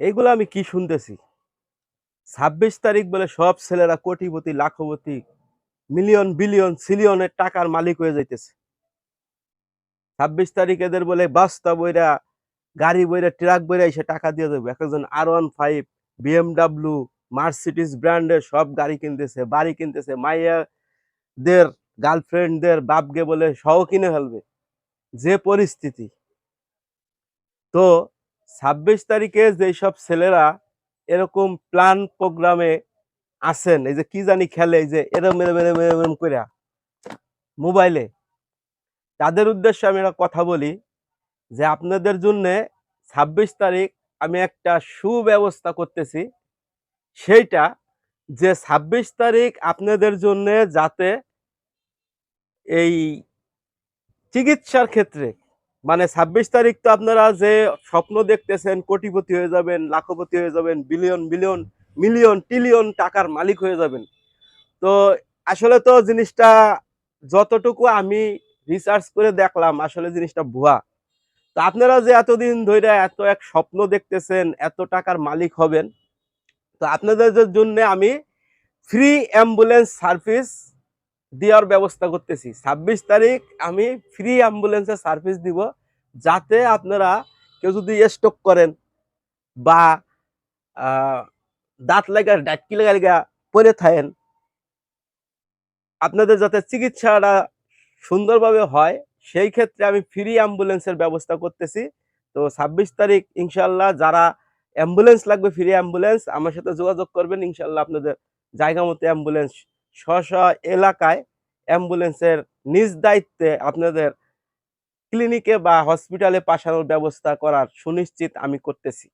এইগুলো আমি কি শুনতেছি? ছাব্বিশ তারিখ বলে সব ছেলেরা কোটিপতি, লাখপতি, মিলিয়ন, বিলিয়ন, সিলিয়নের টাকার মালিক হয়ে যাইতেছে। ছাব্বিশ তারিখ এদের বলে বাস্তা বইরা, গাড়ি বইরা, ট্রাক বইরা এসে টাকা দিয়ে দেবে। একজন আর ওয়ান ফাইভ বিএমডাব্লিউ মার্সিডিস ব্র্যান্ডের সব গাড়ি কিনতেছে, বাড়ি কিনতেছে। মাইয়াদের গার্লফ্রেন্ডদের বাপকে বলে সহ কিনে ফেলবে। যে পরিস্থিতি। তো ছাব্বিশ তারিখে যেসব ছেলেরা এরকম প্ল্যান প্রোগ্রামে আসেন, এই যে কি জানি খেলে, এই যে এরম এরম এরম এরম এরম করে মোবাইলে তাদের উদ্দেশ্যে আমি একটা কথা বলি যে আপনাদের জন্য ছাব্বিশ তারিখ আমি একটা সুব্যবস্থা করতেছি, সেইটা যে ছাব্বিশ তারিখ আপনাদের জন্য যাতে এই চিকিৎসার ক্ষেত্রে মানে ছাব্বিশ তারিখ তো আপনারা যে স্বপ্ন দেখতেছেন, কোটিপতি হয়ে যাবেন, লাখপতি হয়ে যাবেন, বিলিয়ন বিলিয়ন, মিলিয়ন ট্রিলিয়ন টাকার মালিক হয়ে যাবেন। তো আসলে তো জিনিসটা যতটুকু আমি রিসার্চ করে দেখলাম, আসলে জিনিসটা ভুয়া। তো আপনারা যে এতদিন ধরে এত এক স্বপ্ন দেখতেছেন, এত টাকার মালিক হবেন, তো আপনাদের জন্য আমি ফ্রি অ্যাম্বুলেন্স সার্ভিস দেওয়ার ব্যবস্থা করতেছি। ছাব্বিশ তারিখ আমি ফ্রি অ্যাম্বুলেন্সের সার্ভিস দিব, যাতে আপনারা কেউ যদি স্টক করেন বা দাঁত লাগা ডাটকি লাগা লাগা পরে থাকেন, আপনাদের যাতে চিকিৎসাটা সুন্দরভাবে হয়, সেই ক্ষেত্রে আমি ফ্রি অ্যাম্বুলেন্সের ব্যবস্থা করতেছি। তো ছাব্বিশ তারিখ ইনশাল্লাহ যারা অ্যাম্বুলেন্স লাগবে ফ্রি অ্যাম্বুলেন্স আমার সাথে যোগাযোগ করবেন, ইনশাল্লাহ আপনাদের জায়গা মতো অ্যাম্বুলেন্স স্ব এলাকায় অ্যাম্বুলেন্সের নিজ দায়িত্বে আপনাদের ক্লিনিকে বা হসপিটালে পাঠানোর ব্যবস্থা করার সুনিশ্চিত আমি করতেছি।